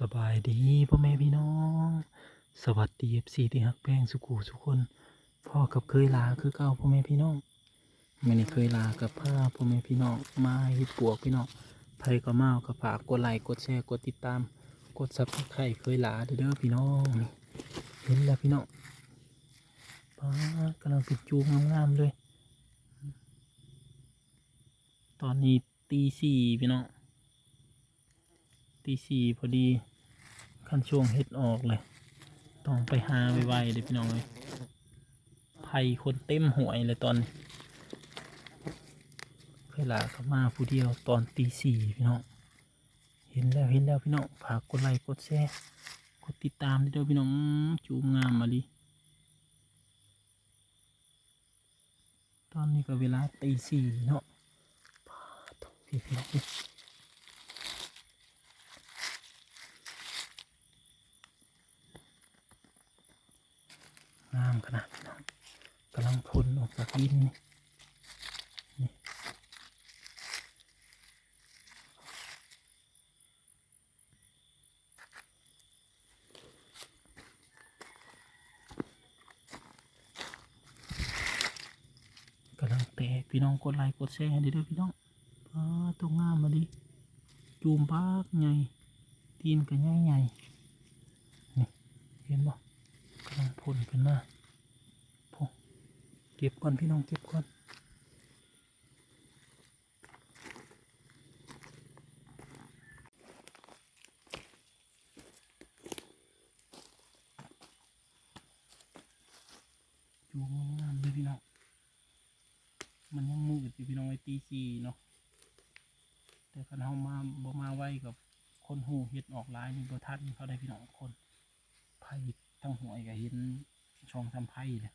สบายดีพ่อแม่พี่น้อง สวัสดีเอฟซีที่ฮักแพงสุกูทุกคน พ่อกับเคยลาคือเก่าพ่อแม่พี่น้องไมันนี่เคยลากับผ้าพ่อแม่พี่น้องมาฮ็ดปวกพี่น้องไผก็มากับฝากกดไลค์กดแชร์กดติดตาม กดซับสไครต์เคยลาเด้อพี่น้องเห็นแล้วพี่น้องป้ากำลังป็นจูงงามๆเลยตอนนี้ตีสี่พี่น้องตีสี่พอดี ขั้นช่วงเฮ็ดออกเลย ต้องไปหาไวๆเลยพี่น้องเลยไผ่คนเต็มหวยเลยตอนเคยลาเขามาผู้เดียวตอนตีสี่พี่น้อง เห็นแล้วเห็นแล้วพี่น้องฝากกดไลค์กดแชร์กดติดตามด้วยเด้อพี่น้องจูงงามมาดิตอนนี้ก็เวลาตีสี่เนาะปาดพี่พี่น้อง งามขนาดพี่น้องกำลังพ่นออกจาก ดินกำลังแตกพี่น้องกดไลค์กดแชร์ให้ด้วยพี่น้องอ้าตรงงามมาดิจูมปากใหญ่ตีนก็ใหญ่ใหญ่นี่เห็นบ่กำลังพ่นขึ้นมา เก็บก่อนพี่น้องเก็บก่อนจูงงามเลยพี่น้อง มันยังมืดอยู่พี่น้องไอ้ตีสี่เนาะ แต่คันเฮามาบ่มาไว้กับคนหูเฮ็ดออกลายนี่บ่ทันเขาได้พี่น้องคนไผ่ทั้งหวยก็เห็นช่องทำไผ่เลย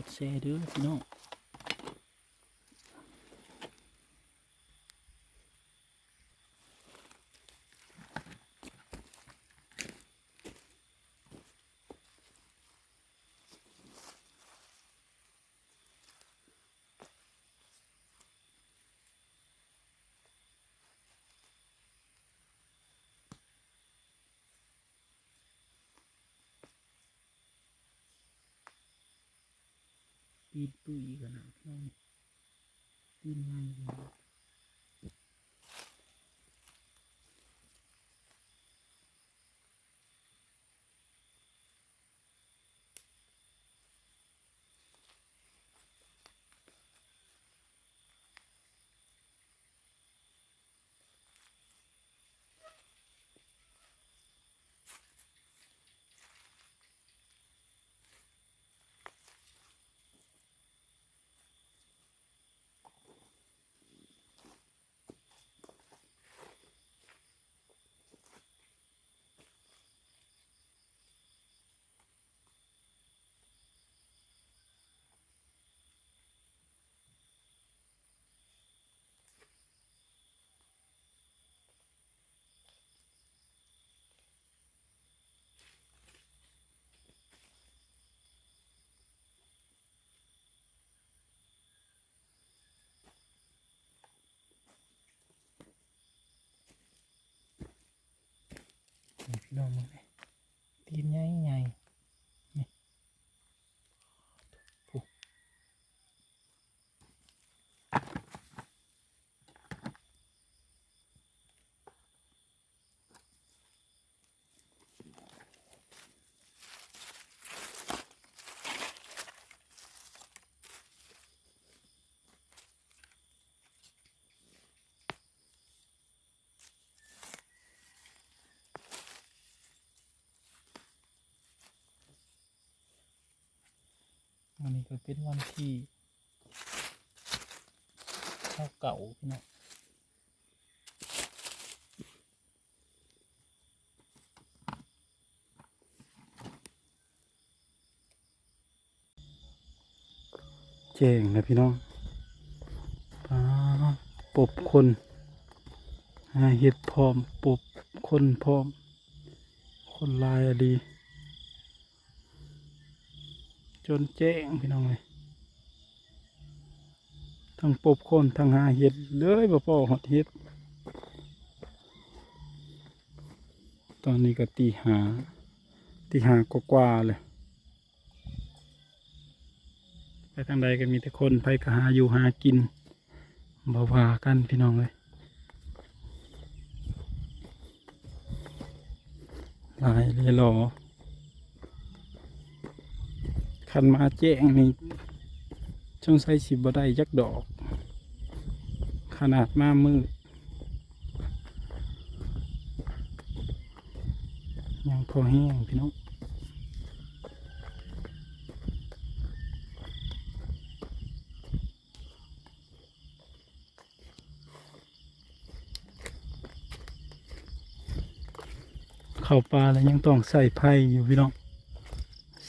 ๆกดไลค์ก ปีน้องตีนตุยกันนะน้องปีนง่ายกัน พี่น้องมึงเลยตีนใหญ่ใหญ่นี่ผู้ วั นี้ก็เป็นวันที่ข้าเก่าพี่น้องแจ้งนะพี่น้องปาปบคนเห็ดพร้อมปบคนพร้อม คนลายอะดี จนแจ้งพี่น้องเลยทั้งปบคนทั้งหาเห็ดเลยบ่พอหอดเห็ด ตอนนี้ก็ตีหาตีหากว่าเลย ไปทางใดก็มีแต่คนไปก็หาอยู่หากินบ่ว่ากันพี่น้องเลยลายเลยหรอ คันมาแจ้งนี่ช่องใส่สิบ่ได้ยักดอก ขนาดมามืดยังพอแห้งพี่น้องเข้าปลาแล้วยังต้องใส่ไผ่อยู่พี่น้อง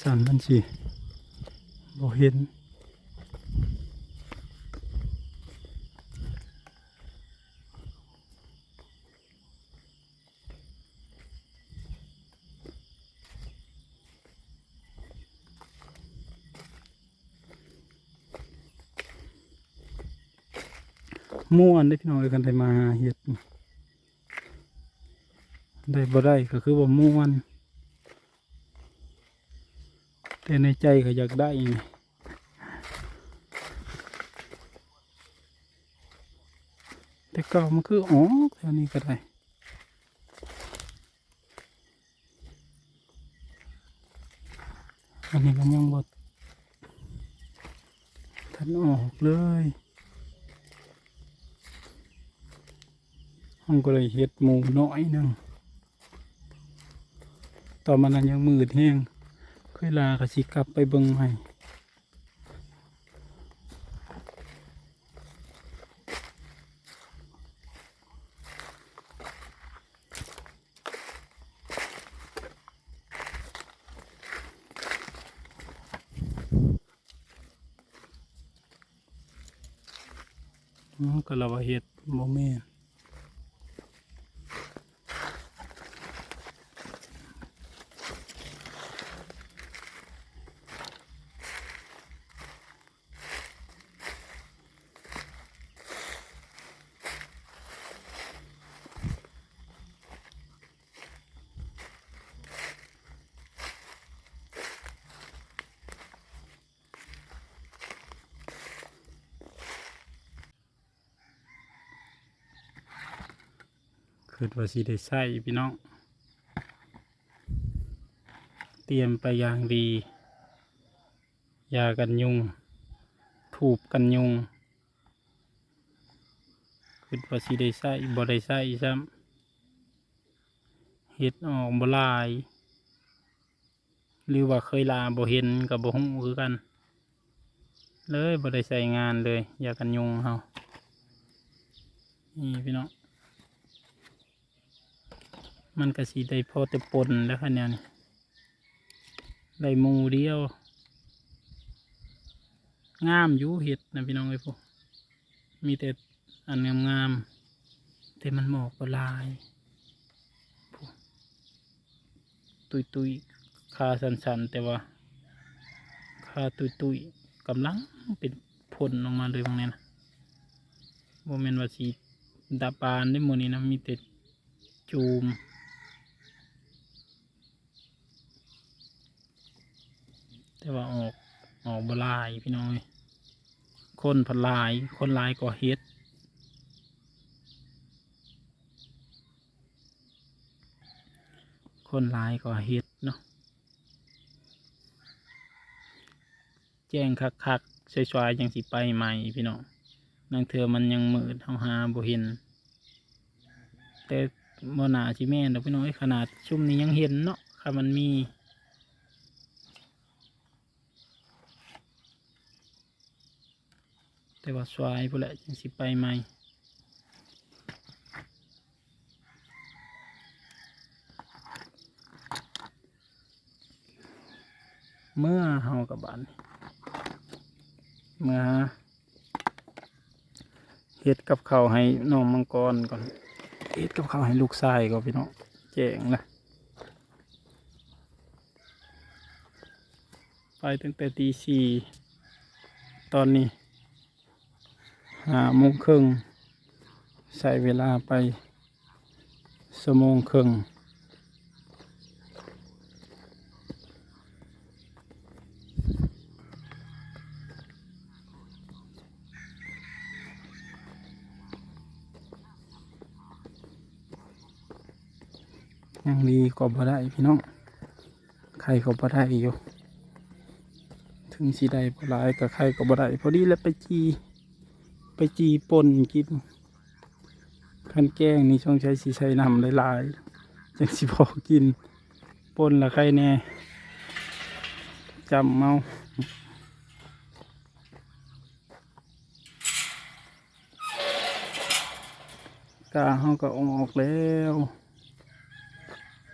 สั่นมันสิ บ่เห็น ม่วนได้พี่น้องเอ้ยกันได้มาเห็ดได้บ่ได้ก็คือว่าม่วน แต่ในใจก็อยากได้ไงแต่ก่ามันคืออ๋อแค่นี้ก็ได้อันนี้ก็ยังบดทันออกเลยห้องก็เลยเฮ็ดหมูน้อยหนึงตอนมันนั้นยังมืดแห้ง เคยลาก็สิกลับไปเบิ่งให้ก็เราว่าเฮ็ดบ่แม่น คือว่าสิได้ใส่พี่น้อง เตรียมไปอย่างดี ยากันยุง ถูบกันยุงคือว่าสิได้ใส่บ่ได้ใส่ซ้ำเฮ็ดออกบ่ลาย หรือว่าเคยลาบ่เห็นกับบ่ฮู้คือกัน เลยบ่ได้ใส่งานเลย ยากันยุงเฮานี่พี่น้อง มันก็สีได้พอแต่ปนแล้วค่ะเนี่ยนี่ได้มูเดียว งามยูเห็ดนะพี่น้องไอ้ยพวกมีแต่อันงามงามแต่มันหมอกก็หลายพวกตุยตุยๆขาสันสันแต่ว่าขาตุยตุยกำลังเป็นผลออกมาเลยบางนี้นะโมเมนต์ว่าสีดาปานได้หมดนี้นะมีแต่จูม แต่ว่าออกออกบลายพี่น้อยคนผลาย คนลายก็เฮ็ดคนลายก็เฮ็ดเนาะแจ้งคักคักๆช่วยๆยังสิไปใหม่พี่น้องนังเถื่อมันยังมืดเฮาหาบ่เห็น แต่บ่น่าสิแม่นดอกพี่น้องเอ้ยขนาดชุ่มนี้ยังเห็นเนาะค่ะมันมี ว่าสวายพุ่นแหละจังสิไปใหม่เมื่อเฮากับบ้านเมื่อเฮ็ดกับเข้าให้น้องมังกรก่อนเฮ็ดกับเข้าให้ลูกชายก่อนพี่น้องแจ้งละไปตั้งแต่ตีสี่ตอนนี้ ห้าโมงครึ่งใช้เวลาไปสมงครึ่งยังดีก็บ่ได้พี่น้องใครก็บ่ได้อยู่ ถึงสีได้บ่หลายกับใครก็บ่ได้พอดีแล้วไปจี ไปจีปนกินขันแกงนี่ช่องใช้สีใช้นำหลายๆจังสิพอกินปนละใครแน่จำเมากาเฮาก็อออกแล้ว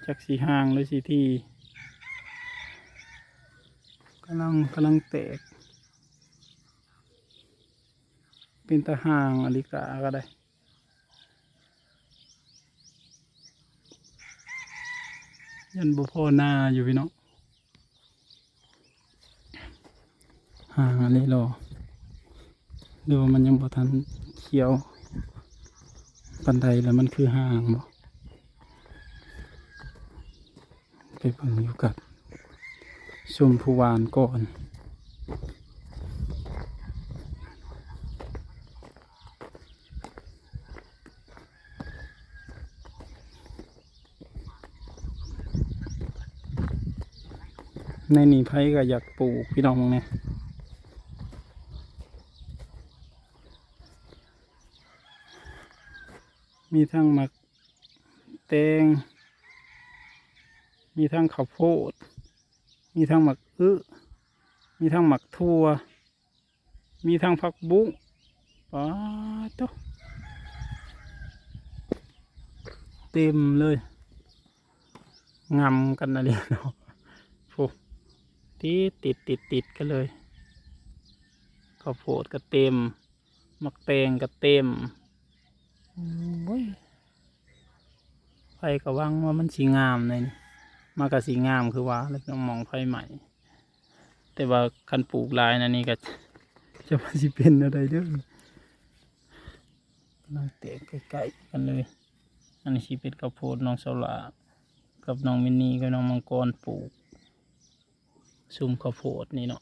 จากสีห่างหรือสีทีกำลังกำลังแตก เป็นตะห่างอลิกาก็ได้ ยันบุพอนาอยู่พี่น้องห่างอะไรรอหรือว่ามันยังบ่ทันเขียวปันไดแล้วมันคือห่างบ่ไปเบิ่งอยู่กับชมพูวานก่อน ในนี่ไผก็อยากปลูกพี่น้องเนี่ยมีทั้งหมักแตง มีทั้งข้าวโพด มีทั้งหมักอึมีทั้งหมักทั่ว มีทั้งผักบุ้งป้าดโตเต็มเลยงำกันอะไรเนาะ ติดติดติดติดกันเลยข้าวโพดก็เต็มหมักแตงก็เต็มโอ้ยไฟก็วังว่ามันสีงามเลยนี่มากกับสีงามคือว่าแล้วก็มองไฟใหม่ แต่ว่าคันปลูกหลายนะนี่ก็จะมาสิเป็นอะไรเด้อกำลังเตะใกล้ๆกันเลย อันนี้สิเป็นข้าวโพดน้องสลากับน้องมินนี่กับน้องมังกรปลูก ซุ่มข้าวโพดนี่เนาะ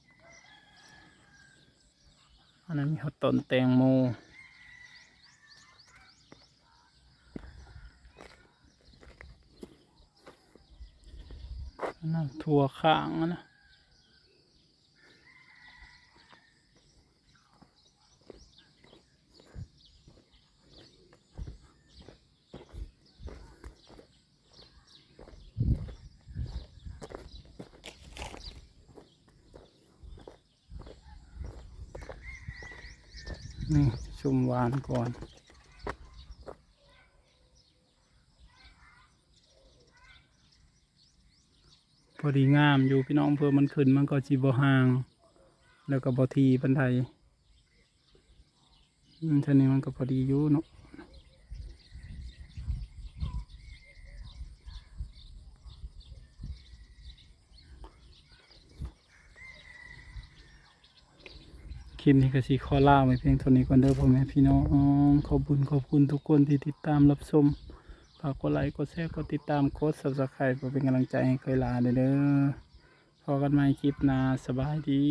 อันนั้นมีข้าต้นแตงโมนั่นถั่วข้างนะ นี่ชุมหวานก่อนพอดีงามอยู่พี่น้องเพื่อมันขึ้นมันก็จีบห่าง แล้วก็บอทีปันไทยอืมท่านี้มันก็พอดีอยู่เนาะ ลิปนี้ก็สีขอล่าไว้เพียงเท่านี้ก่อนเด้อพ่อแม่พี่น้องขอบคุณขอบคุณทุกคนที่ติดตามรับชมฝากกดไลค์กดแชร์กดติดตามกดซับสไครป์เพื่อเป็นกำลังใจให้เคยลาเด้อเด้อพอกันใหม่คลิปหน้าสบายดี